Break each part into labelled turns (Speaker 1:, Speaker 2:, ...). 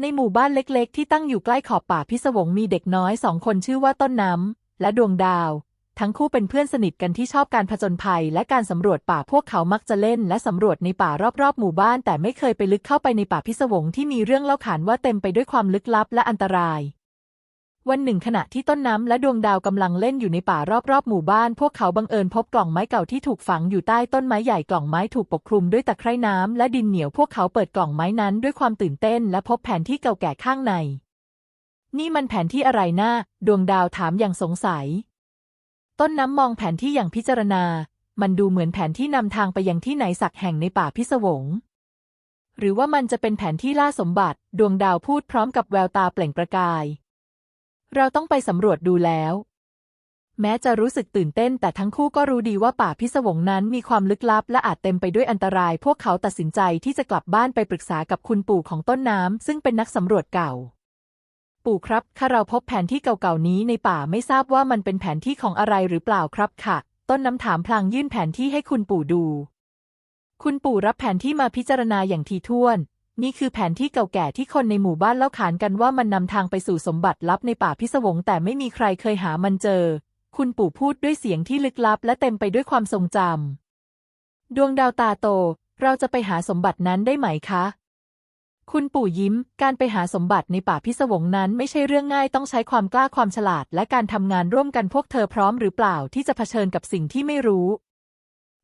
Speaker 1: ในหมู่บ้านเล็กๆ ที่ตั้งอยู่ใกล้ขอบป่าพิศวงมีเด็กน้อยสองคนชื่อว่าต้นน้ำและดวงดาว ทั้งคู่เป็นเพื่อนสนิทกันที่ชอบการผจญภัย และการสำรวจป่าพวกเขามักจะเล่น และสำรวจในป่ารอบๆ หมู่บ้าน แต่ไม่เคยไปลึกเข้าไปในป่าพิศวงที่มีเรื่องเล่าขานว่าเต็มไปด้วยความลึกลับและอันตราย วันหนึ่งขณะที่ต้นน้ำและดวงดาวกำลังเล่นอยู่ในป่ารอบๆหมู่บ้าน พวกเขาบังเอิญพบกล่องไม้เก่าที่ถูกฝังอยู่ใต้ต้นไม้ใหญ่กล่องไม้ถูกปกคลุมด้วยตะไคร่น้ำและดินเหนียวพวกเขาเปิดกล่องไม้นั้นด้วยความตื่นเต้น และพบแผนที่เก่าแก่ข้างใน นี่มันแผนที่อะไรนะ่าดวงดาวถามอย่างสงสัย ต้นน้ำมองแผนที่อย่างพิจารณา มันดูเหมือนแผนที่นำทางไปยังที่ไหนสักแห่งในป่าพิศวงหรือว่ามันจะเป็นแผนที่ล่าสมบัติ ดวงดาวพูดพร้อมกับแววตาเปล่งประกาย เราต้องไปสำรวจดูแล้ว แม้จะรู้สึกตื่นเต้น แต่ทั้งคู่ก็รู้ดีว่าป่าพิศวงนั้นมีความลึกลับและอาจเต็มไปด้วยอันตราย พวกเขาตัดสินใจที่จะกลับบ้านไปปรึกษากับคุณปู่ของต้นน้ำซึ่งเป็นนักสำรวจเก่า ปู่ครับข้าเราพบแผนที่เก่าๆนี้ในป่าไม่ทราบว่ามันเป็นแผนที่ของอะไรหรือเปล่าครับค่ะ ต้นน้ำถามพลางยื่นแผนที่ให้คุณปู่ดู คุณปู่รับแผนที่มาพิจารณาอย่างทีท่วน นี่คือแผนที่เก่าแก่ที่คนในหมู่บ้านเล่าขานกันว่ามันนำทางไปสู่สมบัติลับในป่าพิศวงแต่ไม่มีใครเคยหามันเจอ คุณปู่พูดด้วยเสียงที่ลึกลับ และเต็มไปด้วยความทรงจำ ดวงดาวตาโต เราจะไปหาสมบัตินั้นได้ไหมคะ คุณปู่ยิ้ม การไปหาสมบัติในป่าพิศวงนั้นไม่ใช่เรื่องง่ายต้องใช้ความกล้าความฉลาด และการทำงานร่วมกันพวกเธอพร้อมหรือเปล่าที่จะเผชิญกับสิ่งที่ไม่รู้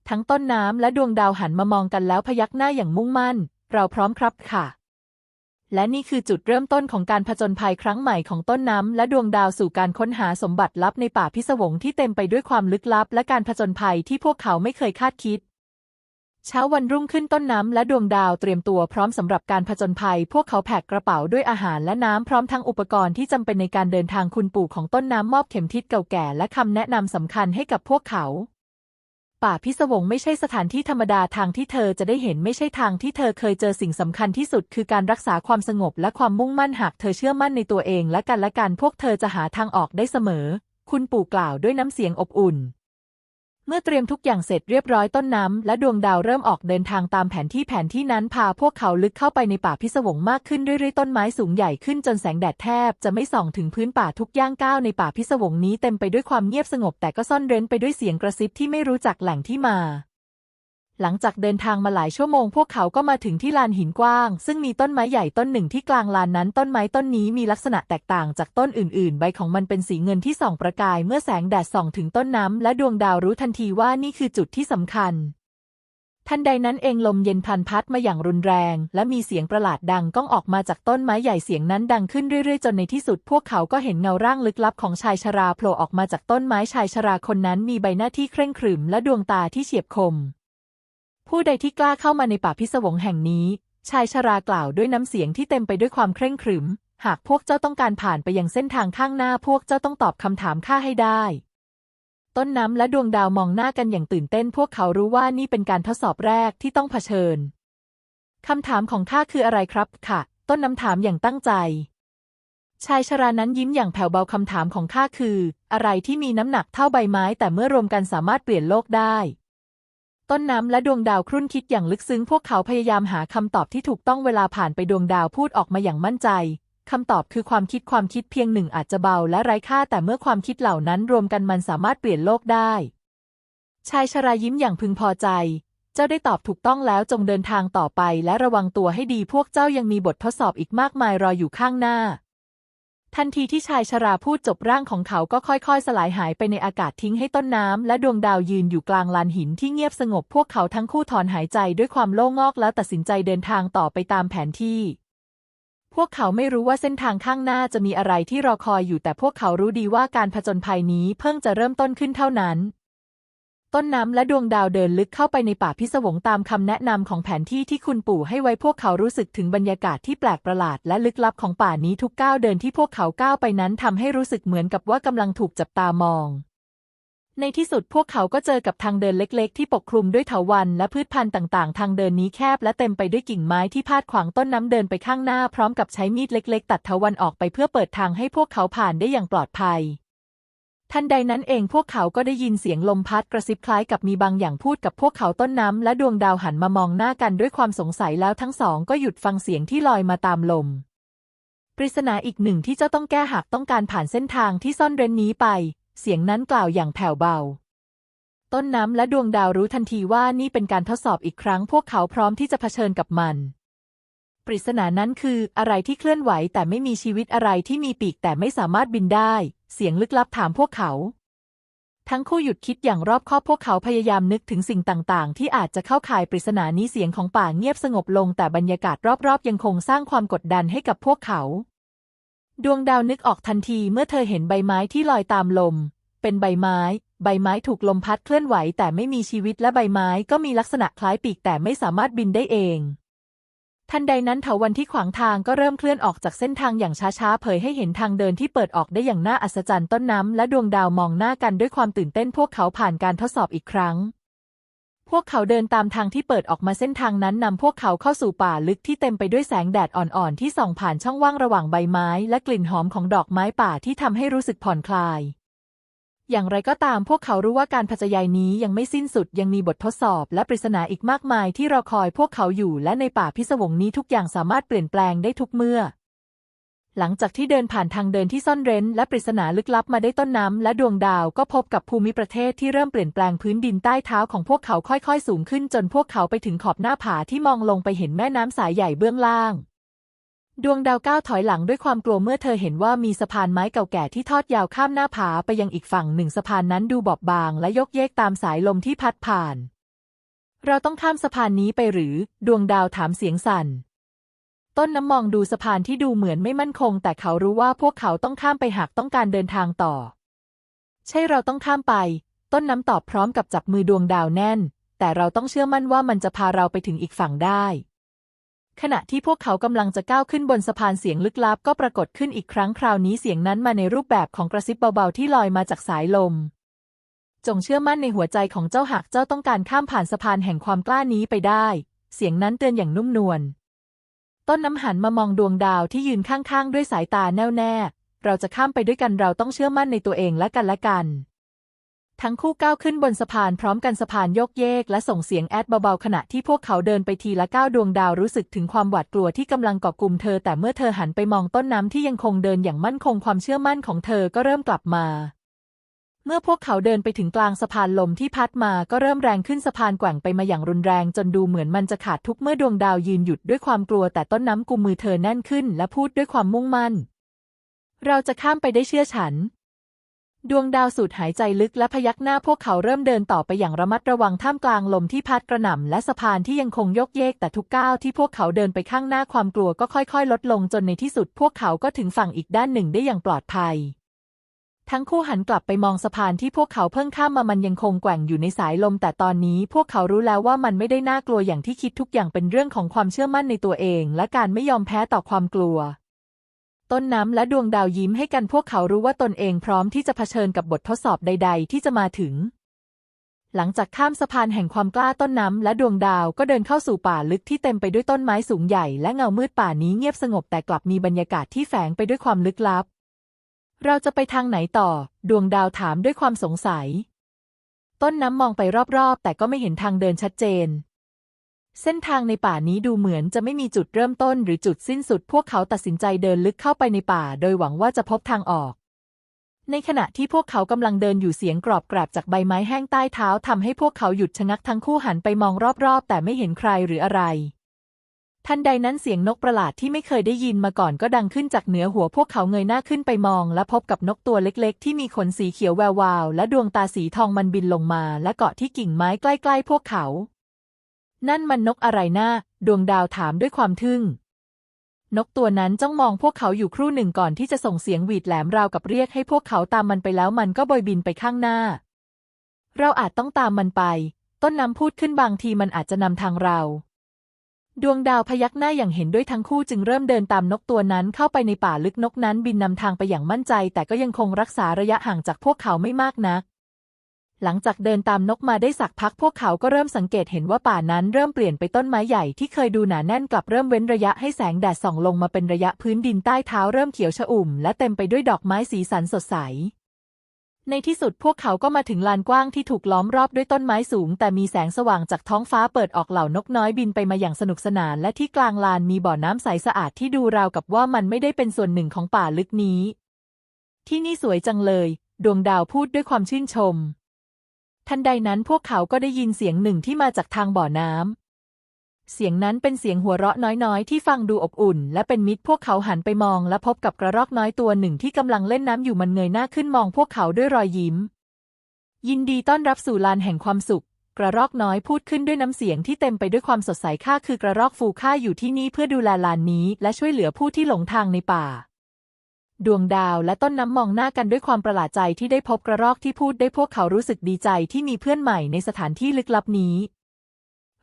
Speaker 1: ทั้งต้นน้ำและดวงดาวหันมามองกันแล้วพยักหน้าอย่างมุ่งมั่น เราพร้อมครับค่ะ และนี่คือจุดเริ่มต้นของการผจญภัยครั้งใหม่ของต้นน้ำและดวงดาวสู่การค้นหาสมบัติลับในป่าพิศวงที่เต็มไปด้วยความลึกลับ และการผจญภัยที่พวกเขาไม่เคยคาดคิดเช้าวันรุ่งขึ้นต้นน้ำและดวงดาวเตรียมตัวพร้อมสำหรับการผจญภัย พวกเขาแพ็คกระเป๋าด้วยอาหารและน้ำพร้อมทั้งอุปกรณ์ที่จำเป็นในการเดินทางคุณปู่ของต้นน้ำมอบเข็มทิศเก่าแก่และคำแนะนำสำคัญให้กับพวกเขา ป่าพิศวงไม่ใช่สถานที่ธรรมดาทางที่เธอจะได้เห็นไม่ใช่ทางที่เธอเคยเจอสิ่งสำคัญที่สุด คือการรักษาความสงบและความมุ่งมั่นหากเธอเชื่อมั่นในตัวเองและกันและกันพวกเธอจะหาทางออกได้เสมอ คุณปู่กล่าวด้วยน้ำเสียงอบอุ่น เมื่อเตรียมทุกอย่างเสร็จเรียบร้อยต้นน้ำและดวงดาวเริ่มออกเดินทางตามแผนที่แผนที่นั้นพาพวกเขาลึกเข้าไปในป่าพิศวงมากขึ้นเรื่อยๆต้นไม้สูงใหญ่ขึ้นจนแสงแดดแทบจะไม่ส่องถึงพื้นป่าทุกย่างก้าวในป่าพิศวงนี้เต็มไปด้วยความเงียบสงบแต่ก็ซ่อนเร้นไปด้วยเสียงกระซิบที่ไม่รู้จักแหล่งที่มา หลังจากเดินทางมาหลายชั่วโมงพวกเขาก็มาถึงที่ลานหินกว้าง ซึ่งมีต้นไม้ใหญ่ต้นหนึ่งที่กลางลานนั้น ต้นไม้ต้นนี้มีลักษณะแตกต่างจากต้นอื่น ๆ ใบของมันเป็นสีเงินที่ส่องประกาย เมื่อแสงแดดส่องถึงต้นน้ำและดวงดาวรู้ทันทีว่านี่คือจุดที่สำคัญ ทันใดนั้นเองลมเย็นพันพัดมาอย่างรุนแรง และมีเสียงประหลาดดังก้องออกมาจากต้นไม้ใหญ่เสียงนั้นดังขึ้นเรื่อย ๆ จนในที่สุด พวกเขาก็เห็นเงาร่างลึกลับของชายชราโผล่ออกมาจากต้นไม้ชายชราคนนั้นมีใบหน้าที่เคร่งขรึมและดวงตาที่เฉียบคม ผู้ใดที่กล้าเข้ามาในป่าพิศวงแห่งนี้ ชายชรากล่าวด้วยน้ำเสียงที่เต็มไปด้วยความเคร่งขรึม หากพวกเจ้าต้องการผ่านไปยังเส้นทางข้างหน้าพวกเจ้าต้องตอบคำถามข้าให้ได้ ต้นน้ำและดวงดาวมองหน้ากันอย่างตื่นเต้น พวกเขารู้ว่านี่เป็นการทดสอบแรกที่ต้องเผชิญคำถามของข้าคืออะไรครับค่ะ ต้นน้ำถามอย่างตั้งใจ ชายชรานั้นยิ้มอย่างแผ่วเบาคำถามของข้าคือ อะไรที่มีน้ำหนักเท่าใบไม้ แต่เมื่อรวมกันสามารถเปลี่ยนโลกได้ ต้นน้ำและดวงดาวครุ่นคิดอย่างลึกซึ้งพวกเขาพยายามหาคำตอบที่ถูกต้องเวลาผ่านไปดวงดาวพูดออกมาอย่างมั่นใจคำตอบคือความคิดความคิดเพียงหนึ่งอาจจะเบาและไร้ค่าแต่เมื่อความคิดเหล่านั้นรวมกันมันสามารถเปลี่ยนโลกได้ ชายชรายิ้มอย่างพึงพอใจ เจ้าได้ตอบถูกต้องแล้วจงเดินทางต่อไปและระวังตัวให้ดีพวกเจ้ายังมีบททดสอบอีกมากมายรออยู่ข้างหน้า ทันทีที่ชายชราพูดจบร่างของเขาก็ค่อยๆ สลายหายไปในอากาศทิ้งให้ต้นน้ำและดวงดาวยืนอยู่กลางลานหินที่เงียบสงบพวกเขาทั้งคู่ถอนหายใจด้วยความโล่งงอกแล้วตัดสินใจเดินทางต่อไปตามแผนที่ พวกเขาไม่รู้ว่าเส้นทางข้างหน้าจะมีอะไรที่รอคอยอยู่แต่พวกเขารู้ดีว่าการผจญภัยนี้เพิ่งจะเริ่มต้นขึ้นเท่านั้น ต้นน้ำและดวงดาวเดินลึกเข้าไปในป่าพิศวงตามคำแนะนำของแผนที่ที่คุณปู่ให้ไว้พวกเขารู้สึกถึงบรรยากาศที่แปลกประหลาดและลึกลับของป่านี้ทุกก้าวเดินที่พวกเขาก้าวไปนั้นทำให้รู้สึกเหมือนกับว่ากำลังถูกจับตามอง ในที่สุดพวกเขาก็เจอกับทางเดินเล็ก ๆ ที่ปกคลุมด้วยเถาวัลย์และพืชพันธุ์ต่าง ๆ ทางเดินนี้แคบและเต็มไปด้วยกิ่งไม้ที่พาดขวางต้นน้ำเดินไปข้างหน้าพร้อมกับใช้มีดเล็ก ๆ ตัดเถาวัลย์ออกไปเพื่อเปิดทางให้พวกเขาผ่านได้อย่างปลอดภัย ทันใดนั้นเองพวกเขาก็ได้ยินเสียงลมพัดกระซิบคล้ายกับมีบางอย่างพูดกับพวกเขาต้นน้ำและดวงดาวหันมามองหน้ากันด้วยความสงสัยแล้วทั้งสองก็หยุดฟังเสียงที่ลอยมาตามลม ปริศนาอีกหนึ่งที่เจ้าต้องแก้หากต้องการผ่านเส้นทางที่ซ่อนเร้นนี้ไป เสียงนั้นกล่าวอย่างแผ่วเบา ต้นน้ำและดวงดาวรู้ทันทีว่านี่เป็นการทดสอบอีกครั้ง พวกเขาพร้อมที่จะเผชิญกับมัน ปริศนานั้นคืออะไรที่เคลื่อนไหวแต่ไม่มีชีวิตอะไรที่มีปีกแต่ไม่สามารถบินได้ เสียงลึกลับถามพวกเขา ทั้งคู่หยุดคิดอย่างรอบคอบพวกเขาพยายามนึกถึงสิ่งต่างๆ ที่อาจจะเข้าข่ายปริศนานี้เสียงของป่าเงียบสงบลงแต่บรรยากาศรอบๆ ยังคงสร้างความกดดันให้กับพวกเขา ดวงดาวนึกออกทันทีเมื่อเธอเห็นใบไม้ที่ลอยตามลม เป็นใบไม้ ใบไม้ถูกลมพัดเคลื่อนไหวแต่ไม่มีชีวิตและใบไม้ก็มีลักษณะคล้ายปีกแต่ไม่สามารถบินได้เอง ทันใดนั้นเถาวันที่ขวางทางก็เริ่มเคลื่อนออกจากเส้นทางอย่างช้าๆ เผยให้เห็นทางเดินที่เปิดออกได้อย่างน่าอัศจรรย์ต้นน้ำและดวงดาวมองหน้ากันด้วยความตื่นเต้นพวกเขาผ่านการทดสอบอีกครั้ง พวกเขาเดินตามทางที่เปิดออกมาเส้นทางนั้นนำพวกเขาเข้าสู่ป่าลึกที่เต็มไปด้วยแสงแดดอ่อนๆ ที่ส่องผ่านช่องว่างระหว่างใบไม้ และกลิ่นหอมของดอกไม้ป่าที่ทำให้รู้สึกผ่อนคลาย อย่างไรก็ตามพวกเขารู้ว่าการพจายนี้ยังไม่สิ้นสุดยังมีบททดสอบและปริศนาอีกมากมายที่รอคอยพวกเขาอยู่และในป่าพิศวงนี้ทุกอย่างสามารถเปลี่ยนแปลงได้ทุกเมื่อ หลังจากที่เดินผ่านทางเดินที่ซ่อนเร้น และปริศนาลึกลับมาได้ต้นน้ำและดวงดาวก็พบกับภูมิประเทศที่เริ่มเปลี่ยนแปลงพื้นดินใต้เท้าของพวกเขาค่อยๆ สูงขึ้นจนพวกเขาไปถึงขอบหน้าผาที่มองลงไปเห็นแม่น้ำสายใหญ่เบื้องล่าง ดวงดาวก้าวถอยหลังด้วยความกลัวเมื่อเธอเห็นว่ามีสะพานไม้เก่าแก่ที่ทอดยาวข้ามหน้าผาไปยังอีกฝั่งหนึ่งสะพานนั้นดูบอบบางและยกเยกตามสายลมที่พัดผ่าน เราต้องข้ามสะพานนี้ไปหรือ ดวงดาวถามเสียงสั่น ต้นน้ำมองดูสะพานที่ดูเหมือนไม่มั่นคง แต่เขารู้ว่าพวกเขาต้องข้ามไปหากต้องการเดินทางต่อ ใช่เราต้องข้ามไป ต้นน้ำตอบพร้อมกับจับมือดวงดาวแน่น แต่เราต้องเชื่อมั่นว่ามันจะพาเราไปถึงอีกฝั่งได้ ขณะที่พวกเขากำลังจะก้าวขึ้นบนสะพานเสียงลึกลับก็ปรากฏขึ้นอีกครั้งคราวนี้เสียงนั้นมาในรูปแบบของกระซิบเบาๆที่ลอยมาจากสายลม จงเชื่อมั่นในหัวใจของเจ้าหากเจ้าต้องการข้ามผ่านสะพานแห่งความกล้านี้ไปได้ เสียงนั้นเตือนอย่างนุ่มนวล ต้นน้ำหันมามองดวงดาวที่ยืนข้างๆ ด้วยสายตาแน่วแน่ เราจะข้ามไปด้วยกันเราต้องเชื่อมั่นในตัวเองและกันและกัน ทั้งคู่ก้าวขึ้นบนสะพานพร้อมกันสะพานโยกเยกและส่งเสียงแอดเบาๆขณะที่พวกเขาเดินไปทีละก้าวดวงดาวรู้สึกถึงความหวาดกลัวที่กำลังเกาะกลุ่มเธอแต่เมื่อเธอหันไปมองต้นน้ำที่ยังคงเดินอย่างมั่นคงความเชื่อมั่นของเธอก็เริ่มกลับมาเมื่อพวกเขาเดินไปถึงกลางสะพานลมที่พัดมาก็เริ่มแรงขึ้นสะพานแกว่งไปมาอย่างรุนแรงจนดูเหมือนมันจะขาดทุกเมื่อดวงดาวยืนหยุดด้วยความกลัวแต่ต้นน้ำกุมมือเธอแน่นขึ้นและพูดด้วยความมุ่งมั่น เราจะข้ามไปได้เชื่อฉัน ดวงดาวสูดหายใจลึกและพยักหน้าพวกเขาเริ่มเดินต่อไปอย่างระมัดระวังท่ามกลางลมที่พัดกระหน่ำและสะพานที่ยังคงยกเยกแต่ทุกก้าวที่พวกเขาเดินไปข้างหน้าความกลัวก็ค่อยๆ ลดลงจนในที่สุดพวกเขาก็ถึงฝั่งอีกด้านหนึ่งได้อย่างปลอดภัย ทั้งคู่หันกลับไปมองสะพานที่พวกเขาเพิ่งข้ามมามันยังคงแกว่งอยู่ในสายลม แต่ตอนนี้พวกเขารู้แล้วว่ามันไม่ได้น่ากลัวอย่างที่คิดทุกอย่างเป็นเรื่องของความเชื่อมั่นในตัวเอง และการไม่ยอมแพ้ต่อความกลัว ต้นน้ำและดวงดาวยิ้มให้กันพวกเขารู้ว่าตนเองพร้อมที่จะเผชิญกับบททดสอบใด ๆ ที่จะมาถึง หลังจากข้ามสะพานแห่งความกล้าต้นน้ำและดวงดาวก็เดินเข้าสู่ป่าลึกที่เต็มไปด้วยต้นไม้สูงใหญ่และเงามืดป่านี้เงียบสงบแต่กลับมีบรรยากาศที่แฝงไปด้วยความลึกลับ เราจะไปทางไหนต่อ ดวงดาวถามด้วยความสงสัย ต้นน้ำมองไปรอบๆ แต่ก็ไม่เห็นทางเดินชัดเจน เส้นทางในป่านี้ดูเหมือนจะไม่มีจุดเริ่มต้นหรือจุดสิ้นสุด พวกเขาตัดสินใจเดินลึกเข้าไปในป่า โดยหวังว่าจะพบทางออก ในขณะที่พวกเขากำลังเดินอยู่เสียงกรอบกราบจากใบไม้แห้งใต้เท้าทำให้พวกเขาหยุดชะงักทั้งคู่หันไปมองรอบๆ แต่ไม่เห็นใครหรืออะไร ทันใดนั้นเสียงนกประหลาดที่ไม่เคยได้ยินมาก่อนก็ดังขึ้นจากเหนือหัวพวกเขาเงยหน้าขึ้นไปมอง และพบกับนกตัวเล็กๆ ที่มีขนสีเขียวแวววาว และดวงตาสีทองมันบินลงมา และเกาะที่กิ่งไม้ใกล้ ๆ พวกเขา นั่นมันนกอะไรนะ่าดวงดาวถามด้วยความทึ่ง นกตัวนั้นจ้องมองพวกเขาอยู่ครู่หนึ่งก่อนที่จะส่งเสียงหวีดแหลมราวกับเรียกให้พวกเขาตามมันไปแล้วมันก็บอยบินไปข้างหน้า เราอาจต้องตามมันไป ต้นน้ำพูดขึ้นบางทีมันอาจจะนำทางเรา ดวงดาวพยักหน้าอย่างเห็นด้วยทั้งคู่จึงเริ่มเดินตามนกตัวนั้นเข้าไปในป่าลึกนกนั้นบินนำทางไปอย่างมั่นใจ แต่ก็ยังคงรักษาระยะห่างจากพวกเขาไม่มากนัก หลังจากเดินตามนกมาได้สักพักพวกเขาก็เริ่มสังเกตเห็นว่าป่านั้นเริ่มเปลี่ยนไปต้นไม้ใหญ่ที่เคยดูหนาแน่นกลับเริ่มเว้นระยะให้แสงแดดส่องลงมาเป็นระยะพื้นดินใต้เท้าเริ่มเขียวชอุ่ม และเต็มไปด้วยดอกไม้สีสันสดใส ในที่สุดพวกเขาก็มาถึงลานกว้างที่ถูกล้อมรอบด้วยต้นไม้สูง แต่มีแสงสว่างจากท้องฟ้าเปิดออกเหล่านกน้อยบินไปมาอย่างสนุกสนาน และที่กลางลานมีบ่อน้ำใสสะอาดที่ดูราวกับว่ามันไม่ได้เป็นส่วนหนึ่งของป่าลึกนี้ ที่นี่สวยจังเลย ดวงดาวพูดด้วยความชื่นชม ทันใดนั้นพวกเขาก็ได้ยินเสียงหนึ่งที่มาจากทางบ่อน้ำ เสียงนั้นเป็นเสียงหัวเราะน้อยๆ ที่ฟังดูอบอุ่น และเป็นมิตรพวกเขาหันไปมองและพบกับกระรอกน้อยตัวหนึ่งที่กำลังเล่นน้ำอยู่มันเงยหน้าขึ้นมองพวกเขาด้วยรอยยิ้ม ยินดีต้อนรับสู่ลานแห่งความสุข กระรอกน้อยพูดขึ้นด้วยน้ำเสียงที่เต็มไปด้วยความสดใสข้าคือกระรอกฟูข้าอยู่ที่นี่เพื่อดูแลลานนี้ และช่วยเหลือผู้ที่หลงทางในป่า ดวงดาวและต้นน้ำมองหน้ากันด้วยความประหลาดใจที่ได้พบกระรอกที่พูดได้พวกเขารู้สึกดีใจที่มีเพื่อนใหม่ในสถานที่ลึกลับนี้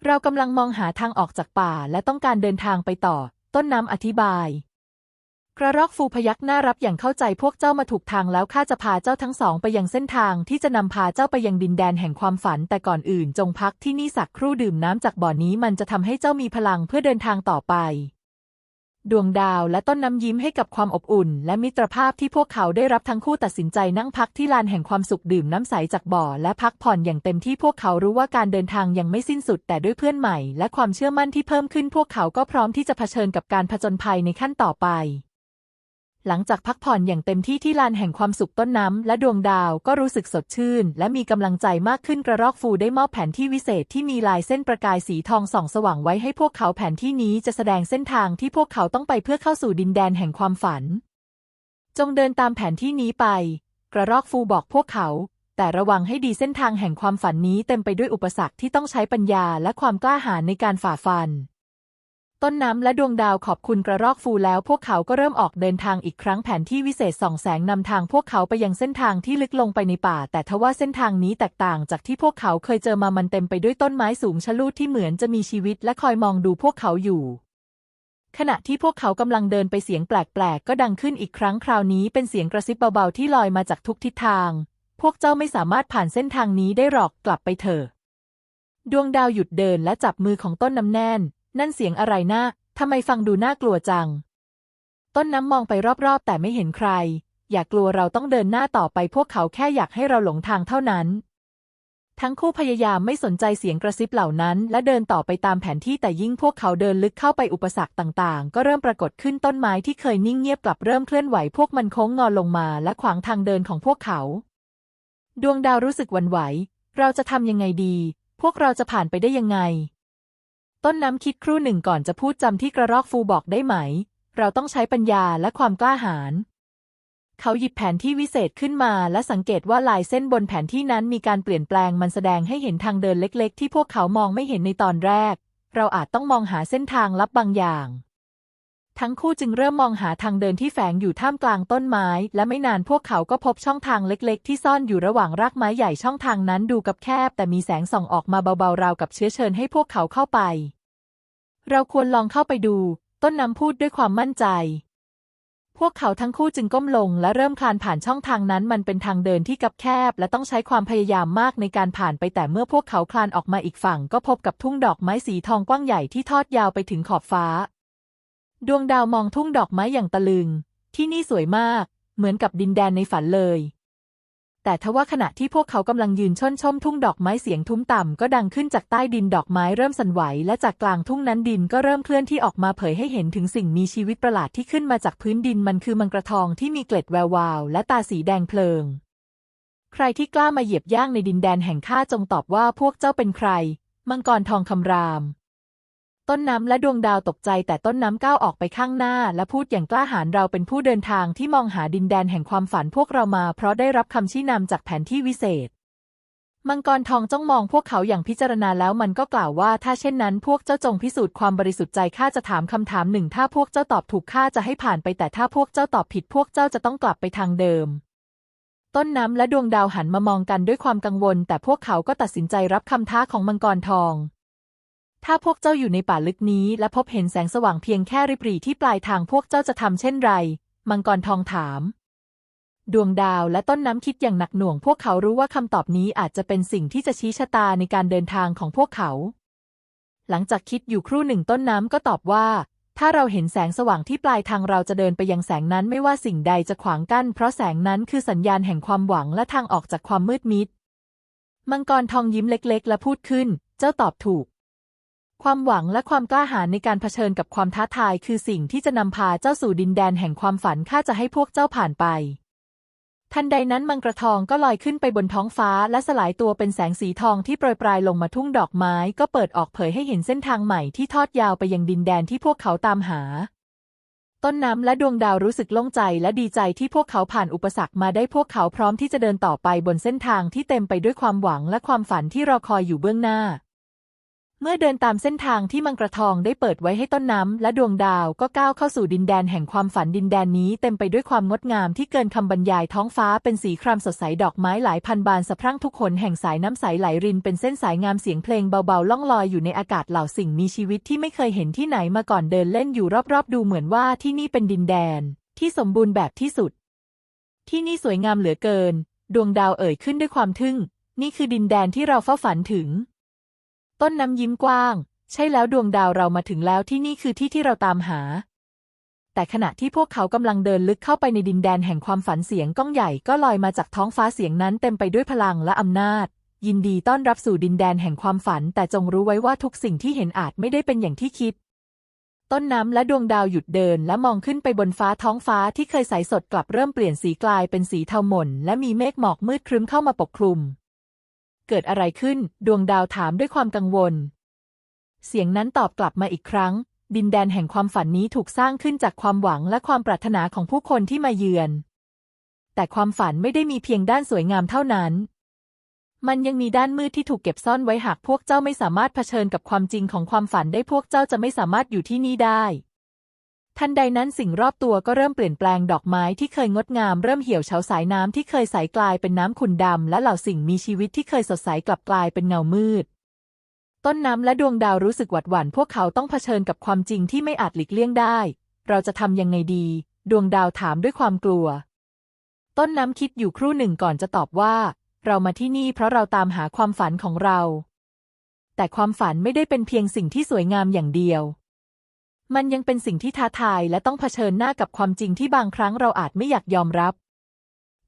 Speaker 1: เรากำลังมองหาทางออกจากป่าและต้องการเดินทางไปต่อ ต้นน้ำอธิบาย กระรอกฟูพยักหน้ารับอย่างเข้าใจพวกเจ้ามาถูกทางแล้วข้าจะพาเจ้าทั้งสองไปยังเส้นทางที่จะนำพาเจ้าไปยังดินแดนแห่งความฝัน แต่ก่อนอื่นจงพักที่นี่สักครู่ดื่มน้ำจากบ่อนี้มันจะทำให้เจ้ามีพลังเพื่อเดินทางต่อไป ดวงดาวและต้นน้ำยิ้มให้กับความอบอุ่น และมิตรภาพที่พวกเขาได้รับทั้งคู่ตัดสินใจนั่งพักที่ลานแห่งความสุขดื่มน้ำใสจากบ่อ และพักผ่อนอย่างเต็มที่พวกเขารู้ว่าการเดินทางยังไม่สิ้นสุด แต่ด้วยเพื่อนใหม่ และความเชื่อมั่นที่เพิ่มขึ้นพวกเขาก็พร้อมที่จะเผชิญกับการผจญภัยในขั้นต่อไป หลังจากพักผ่อนอย่างเต็มที่ที่ลานแห่งความสุขต้นน้ำและดวงดาวก็รู้สึกสดชื่น และมีกำลังใจมากขึ้นกระรอกฟูได้มอบแผนที่วิเศษที่มีลายเส้นประกายสีทองส่องสว่างไว้ให้พวกเขาแผนที่นี้จะแสดงเส้นทางที่พวกเขาต้องไปเพื่อเข้าสู่ดินแดนแห่งความฝัน จงเดินตามแผนที่นี้ไป กระรอกฟูบอกพวกเขา แต่ระวังให้ดีเส้นทางแห่งความฝันนี้เต็มไปด้วยอุปสรรคที่ต้องใช้ปัญญาและความกล้าหาญในการฝ่าฟัน ต้นน้ำและดวงดาวขอบคุณกระรอกฟูแล้วพวกเขาก็เริ่มออกเดินทางอีกครั้งแผนที่วิเศษส่องแสงนำทางพวกเขาไปยังเส้นทางที่ลึกลงไปในป่า แต่ทว่าเส้นทางนี้แตกต่างจากที่พวกเขาเคยเจอมามันเต็มไปด้วยต้นไม้สูงชะลูดที่เหมือนจะมีชีวิตและคอยมองดูพวกเขาอยู่ ขณะที่พวกเขากำลังเดินไปเสียงแปลกๆ ก็ดังขึ้นอีกครั้งคราวนี้เป็นเสียงกระซิบเบาๆที่ลอยมาจากทุกทิศทาง พวกเจ้าไม่สามารถผ่านเส้นทางนี้ได้หรอกกลับไปเถอะดวงดาวหยุดเดินและจับมือของต้นน้ำแน่น นั่นเสียงอะไรนะทำไมฟังดูน่ากลัวจัง ต้นน้ำมองไปรอบๆ แต่ไม่เห็นใคร อย่ากลัวเราต้องเดินหน้าต่อไปพวกเขาแค่อยากให้เราหลงทางเท่านั้น ทั้งคู่พยายามไม่สนใจเสียงกระซิบเหล่านั้น และเดินต่อไปตามแผนที่แต่ยิ่งพวกเขาเดินลึกเข้าไปอุปสรรคต่างๆ ก็เริ่มปรากฏขึ้นต้นไม้ที่เคยนิ่งเงียบกลับเริ่มเคลื่อนไหวพวกมันโค้งงอลงมาและขวางทางเดินของพวกเขา ดวงดาวรู้สึกวั่นไหว เราจะทำยังไงดี พวกเราจะผ่านไปได้ยังไง ต้นน้ำคิดครู่หนึ่งก่อนจะพูดจำที่กระรอกฟูบอกได้ไหม เราต้องใช้ปัญญาและความกล้าหาญเขาหยิบแผนที่วิเศษขึ้นมาและสังเกตว่าลายเส้นบนแผนที่นั้นมีการเปลี่ยนแปลงมันแสดงให้เห็นทางเดินเล็กๆ ที่พวกเขามองไม่เห็นในตอนแรก เราอาจต้องมองหาเส้นทางลับบางอย่าง ทั้งคู่จึงเริ่มมองหาทางเดินที่แฝงอยู่ท่ามกลางต้นไม้ และไม่นานพวกเขาก็พบช่องทางเล็กๆ ที่ซ่อนอยู่ระหว่างรากไม้ใหญ่ช่องทางนั้นดูกับแคบ แต่มีแสงส่องออกมาเบาๆราวกับเชื้อเชิญให้พวกเขาเข้าไป เราควรลองเข้าไปดู ต้นน้ำพูดด้วยความมั่นใจ พวกเขาทั้งคู่จึงก้มลงและเริ่มคลานผ่านช่องทางนั้น มันเป็นทางเดินที่กับแคบ และต้องใช้ความพยายามมากในการผ่านไปแต่เมื่อพวกเขาคลานออกมาอีกฝั่ง ก็พบกับทุ่งดอกไม้สีทองกว้างใหญ่ที่ทอดยาวไปถึงขอบฟ้า ดวงดาวมองทุ่งดอกไม้อย่างตะลึง ที่นี่สวยมาก เหมือนกับดินแดนในฝันเลย แต่ทว่าขณะที่พวกเขากำลังยืนช่นชมทุ่งดอกไม้เสียงทุ้มต่ำก็ดังขึ้นจากใต้ดินดอกไม้เริ่มสั่นไหว และจากกลางทุ่งนั้นดินก็เริ่มเคลื่อนที่ออกมาเผยให้เห็นถึงสิ่งมีชีวิตประหลาดที่ขึ้นมาจากพื้นดินมันคือมังกรทองที่มีเกล็ดแวววาวและตาสีแดงเพลิง ใครที่กล้ามาเหยียบย่างในดินแดนแห่งข้าจงตอบว่าพวกเจ้าเป็นใคร มังกรทองคำราม ต้นน้ำและดวงดาวตกใจแต่ต้นน้ำก้าวออกไปข้างหน้า และพูดอย่างกล้าหาญเราเป็นผู้เดินทางที่มองหาดินแดนแห่งความฝันพวกเรามา เพราะได้รับคำชี้นำจากแผนที่วิเศษ มังกรทองจ้องมองพวกเขาอย่างพิจารณาแล้วมันก็กล่าวว่า ถ้าเช่นนั้น พวกเจ้าจงพิสูจน์ความบริสุทธิ์ใจข้าจะถามคำถามหนึ่ง ถ้าพวกเจ้าตอบถูกข้าจะให้ผ่านไปแต่ถ้าพวกเจ้าตอบผิดพวกเจ้าจะต้องกลับไปทางเดิมต้นน้ำและดวงดาวหันมามองกันด้วยความกังวล แต่พวกเขาก็ตัดสินใจรับคำท้าของมังกรทอง ถ้าพวกเจ้าอยู่ในป่าลึกนี้ และพบเห็นแสงสว่างเพียงแค่ริบหรี่ที่ปลายทางพวกเจ้าจะทำเช่นไร มังกรทองถาม ดวงดาวและต้นน้ำคิดอย่างหนักหน่วง พวกเขารู้ว่าคำตอบนี้อาจจะเป็นสิ่งที่จะชี้ชะตาในการเดินทางของพวกเขา หลังจากคิดอยู่ครู่หนึ่งต้นน้ำก็ตอบว่า ถ้าเราเห็นแสงสว่างที่ปลายทางเราจะเดินไปยังแสงนั้นไม่ว่าสิ่งใดจะขวางกั้น เพราะแสงนั้นคือสัญญาณแห่งความหวังและทางออกจากความมืดมิด มังกรทองยิ้มเล็ก ๆ และพูดขึ้น เจ้าตอบถูก ความหวังและความกล้าหาญในการเผชิญกับความท้าทายคือสิ่งที่จะนำพาเจ้าสู่ดินแดนแห่งความฝันข้าจะให้พวกเจ้าผ่านไป ทันใดนั้นมังกรทองก็ลอยขึ้นไปบนท้องฟ้าและสลายตัวเป็นแสงสีทองที่โปรยปลายลงมาทุ่งดอกไม้ก็เปิดออกเผยให้เห็นเส้นทางใหม่ที่ทอดยาวไปยังดินแดนที่พวกเขาตามหา ต้นน้ำและดวงดาวรู้สึกโล่งใจและดีใจที่พวกเขาผ่านอุปสรรคมาได้พวกเขาพร้อมที่จะเดินต่อไปบนเส้นทางที่เต็มไปด้วยความหวังและความฝันที่รอคอยอยู่เบื้องหน้า เมื่อเดินตามเส้นทางที่มังกรทองได้เปิดไว้ให้ต้นน้ำและดวงดาวก็ก้าวเข้าสู่ดินแดนแห่งความฝันดินแดนนี้เต็มไปด้วยความงดงามที่เกินคำบรรยายท้องฟ้าเป็นสีครามสดใสดอกไม้หลายพันบานสะพรั่งทุกขนแห่งสายน้ำใสไหลรินเป็นเส้นสายงามเสียงเพลงเบาๆล่องลอยอยู่ในอากาศเหล่าสิ่งมีชีวิตที่ไม่เคยเห็นที่ไหนมาก่อนเดินเล่นอยู่รอบๆ ดูเหมือนว่าที่นี่เป็นดินแดน ที่สมบูรณ์แบบที่สุด ที่นี่สวยงามเหลือเกิน ดวงดาวเอ่ยขึ้นด้วยความทึ่ง นี่คือดินแดนที่เราเฝ้าฝันถึง ต้นน้ำยิ้มกว้าง ใช่แล้วดวงดาวเรามาถึงแล้วที่นี่คือที่ที่เราตามหา แต่ขณะที่พวกเขากำลังเดินลึกเข้าไปในดินแดนแห่งความฝันเสียงก้องใหญ่ก็ลอยมาจากท้องฟ้าเสียงนั้นเต็มไปด้วยพลังและอำนาจ ยินดีต้อนรับสู่ดินแดนแห่งความฝัน แต่จงรู้ไว้ว่าทุกสิ่งที่เห็นอาจไม่ได้เป็นอย่างที่คิด ต้นน้ำและดวงดาวหยุดเดินและมองขึ้นไปบนฟ้าท้องฟ้าที่เคยใสสดกลับเริ่มเปลี่ยนสีกลายเป็นสีเทาหม่นและมีเมฆหมอกมืดครึ้มเข้ามาปกคลุม เกิดอะไรขึ้น ดวงดาวถามด้วยความกังวล เสียงนั้นตอบกลับมาอีกครั้ง ดินแดนแห่งความฝันนี้ถูกสร้างขึ้นจากความหวังและความปรารถนาของผู้คนที่มาเยือน แต่ความฝันไม่ได้มีเพียงด้านสวยงามเท่านั้น มันยังมีด้านมืดที่ถูกเก็บซ่อนไว้หากพวกเจ้าไม่สามารถเผชิญกับความจริงของความฝันได้พวกเจ้าจะไม่สามารถอยู่ที่นี่ได้ ทันใดนั้นสิ่งรอบตัวก็เริ่มเปลี่ยนแปลงดอกไม้ที่เคยงดงามเริ่มเหี่ยวเฉาสายน้ำที่เคยใสกลายเป็นน้ำขุ่นดำและเหล่าสิ่งมีชีวิตที่เคยสดใสกลับกลายเป็นเงามืด ต้นน้ำและดวงดาวรู้สึกหวาดหวั่นพวกเขาต้องเผชิญกับความจริงที่ไม่อาจหลีกเลี่ยงได้ เราจะทำยังไงดี ดวงดาวถามด้วยความกลัว ต้นน้ำคิดอยู่ครู่หนึ่งก่อนจะตอบว่า เรามาที่นี่เพราะเราตามหาความฝันของเรา แต่ความฝันไม่ได้เป็นเพียงสิ่งที่สวยงามอย่างเดียว มันยังเป็นสิ่งที่ท้าทายและต้องเผชิญหน้ากับความจริงที่บางครั้งเราอาจไม่อยากยอมรับ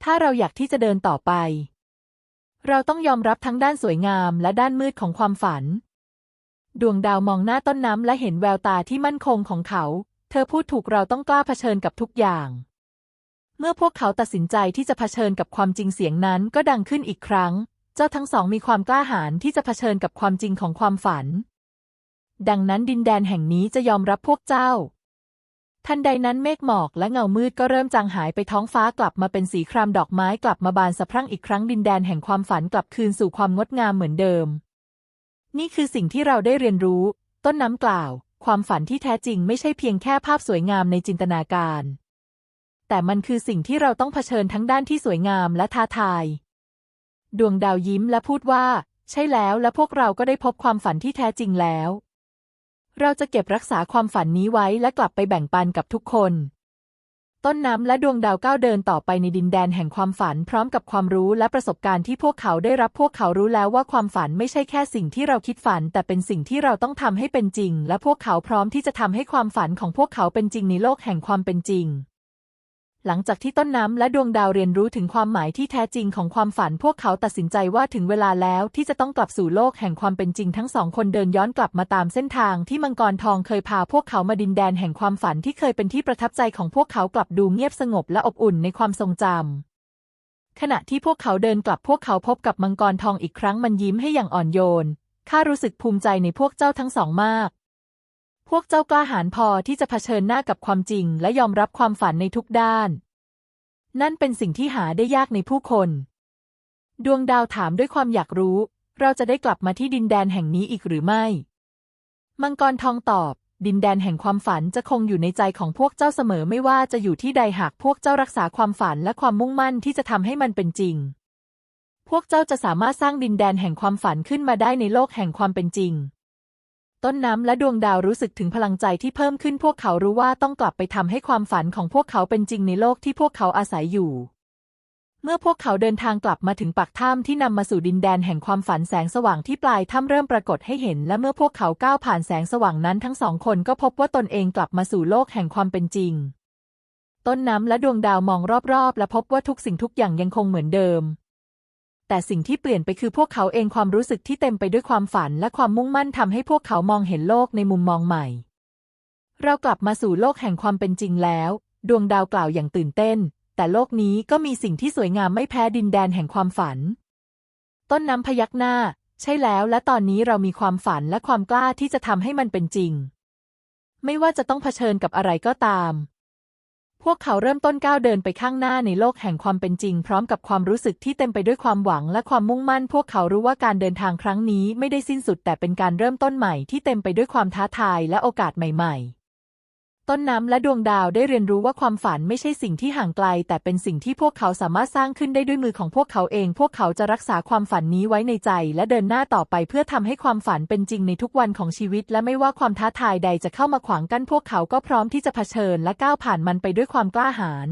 Speaker 1: ถ้าเราอยากที่จะเดินต่อไป เราต้องยอมรับทั้งด้านสวยงามและด้านมืดของความฝัน ดวงดาวมองหน้าต้นน้ำและเห็นแววตาที่มั่นคงของเขา เธอพูดถูกเราต้องกล้าเผชิญกับทุกอย่าง เมื่อพวกเขาตัดสินใจที่จะเผชิญกับความจริงเสียงนั้นก็ดังขึ้นอีกครั้ง เจ้าทั้งสองมีความกล้าหาญที่จะเผชิญกับความจริงของความฝัน ดังนั้นดินแดนแห่งนี้จะยอมรับพวกเจ้า ทันใดนั้นเมฆหมอกและเงามืดก็เริ่มจางหายไปท้องฟ้ากลับมาเป็นสีครามดอกไม้กลับมาบานสะพรั่งอีกครั้งดินแดนแห่งความฝันกลับคืนสู่ความงดงามเหมือนเดิม นี่คือสิ่งที่เราได้เรียนรู้ ต้นน้ำกล่าว ความฝันที่แท้จริงไม่ใช่เพียงแค่ภาพสวยงามในจินตนาการ แต่มันคือสิ่งที่เราต้องเผชิญทั้งด้านที่สวยงามและท้าทาย ดวงดาวยิ้มและพูดว่า ใช่แล้วและพวกเราก็ได้พบความฝันที่แท้จริงแล้ว เราจะเก็บรักษาความฝันนี้ไว้และกลับไปแบ่งปันกับทุกคน ต้นน้ำและดวงดาวก้าวเดินต่อไปในดินแดนแห่งความฝันพร้อมกับความรู้และประสบการณ์ที่พวกเขาได้รับพวกเขารู้แล้วว่าความฝันไม่ใช่แค่สิ่งที่เราคิดฝัน แต่เป็นสิ่งที่เราต้องทำให้เป็นจริง และพวกเขาพร้อมที่จะทำให้ความฝันของพวกเขาเป็นจริงในโลกแห่งความเป็นจริง หลังจากที่ต้นน้ำและดวงดาวเรียนรู้ถึงความหมายที่แท้จริงของความฝัน พวกเขาตัดสินใจว่าถึงเวลาแล้วที่จะต้องกลับสู่โลกแห่งความเป็นจริงทั้งสองคนเดินย้อนกลับมาตามเส้นทางที่มังกรทองเคยพาพวกเขามาดินแดนแห่งความฝันที่เคยเป็นที่ประทับใจของพวกเขากลับดูเงียบสงบและอบอุ่นในความทรงจำขณะที่พวกเขาเดินกลับพวกเขาพบกับมังกรทองอีกครั้งมันยิ้มให้อย่างอ่อนโยน ข้ารู้สึกภูมิใจในพวกเจ้าทั้งสองมาก พวกเจ้ากล้าหาญพอที่จะเผชิญหน้ากับความจริง และยอมรับความฝันในทุกด้าน นั่นเป็นสิ่งที่หาได้ยากในผู้คน ดวงดาวถามด้วยความอยากรู้ เราจะได้กลับมาที่ดินแดนแห่งนี้อีกหรือไม่ มังกรทองตอบ ดินแดนแห่งความฝันจะคงอยู่ในใจของพวกเจ้าเสมอไม่ว่าจะอยู่ที่ใดหากพวกเจ้ารักษาความฝันและความมุ่งมั่นที่จะทำให้มันเป็นจริง พวกเจ้าจะสามารถสร้างดินแดนแห่งความฝันขึ้นมาได้ในโลกแห่งความเป็นจริง ต้นน้ำและดวงดาวรู้สึกถึงพลังใจที่เพิ่มขึ้นพวกเขารู้ว่าต้องกลับไปทำให้ความฝันของพวกเขาเป็นจริงในโลกที่พวกเขาอาศัยอยู่ เมื่อพวกเขาเดินทางกลับมาถึงปากถ้ำที่นำมาสู่ดินแดนแห่งความฝันแสงสว่างที่ปลายถ้ำเริ่มปรากฏให้เห็น และเมื่อพวกเขาก้าวผ่านแสงสว่างนั้นทั้งสองคนก็พบว่าตนเองกลับมาสู่โลกแห่งความเป็นจริง ต้นน้ำและดวงดาวมองรอบๆ และพบว่าทุกสิ่งทุกอย่างยังคงเหมือนเดิม แต่สิ่งที่เปลี่ยนไปคือพวกเขาเองความรู้สึกที่เต็มไปด้วยความฝันและความมุ่งมั่นทำให้พวกเขามองเห็นโลกในมุมมองใหม่ เรากลับมาสู่โลกแห่งความเป็นจริงแล้ว ดวงดาวกล่าวอย่างตื่นเต้น แต่โลกนี้ก็มีสิ่งที่สวยงามไม่แพ้ดินแดนแห่งความฝัน ต้นน้ำพยักหน้า ใช่แล้ว และตอนนี้เรามีความฝันและความกล้าที่จะทำให้มันเป็นจริง ไม่ว่าจะต้องเผชิญกับอะไรก็ตาม พวกเขาเริ่มต้นก้าวเดินไปข้างหน้าในโลกแห่งความเป็นจริง พร้อมกับความรู้สึกที่เต็มไปด้วยความหวังและความมุ่งมั่น พวกเขารู้ว่าการเดินทางครั้งนี้ไม่ได้สิ้นสุดแต่เป็นการเริ่มต้นใหม่ที่เต็มไปด้วยความท้าทายและโอกาสใหม่ ๆ ต้นน้ำและดวงดาวได้เรียนรู้ว่าความฝันไม่ใช่สิ่งที่ห่างไกล แต่เป็นสิ่งที่พวกเขาสามารถสร้างขึ้นได้ด้วยมือของพวกเขาเอง พวกเขาจะรักษาความฝันนี้ไว้ในใจ และเดินหน้าต่อไปเพื่อทำให้ความฝันเป็นจริงในทุกวันของชีวิต และไม่ว่าความท้าทายใดจะเข้ามาขวางกั้นพวกเขาก็พร้อมที่จะเผชิญและก้าวผ่านมันไปด้วยความกล้าหาญ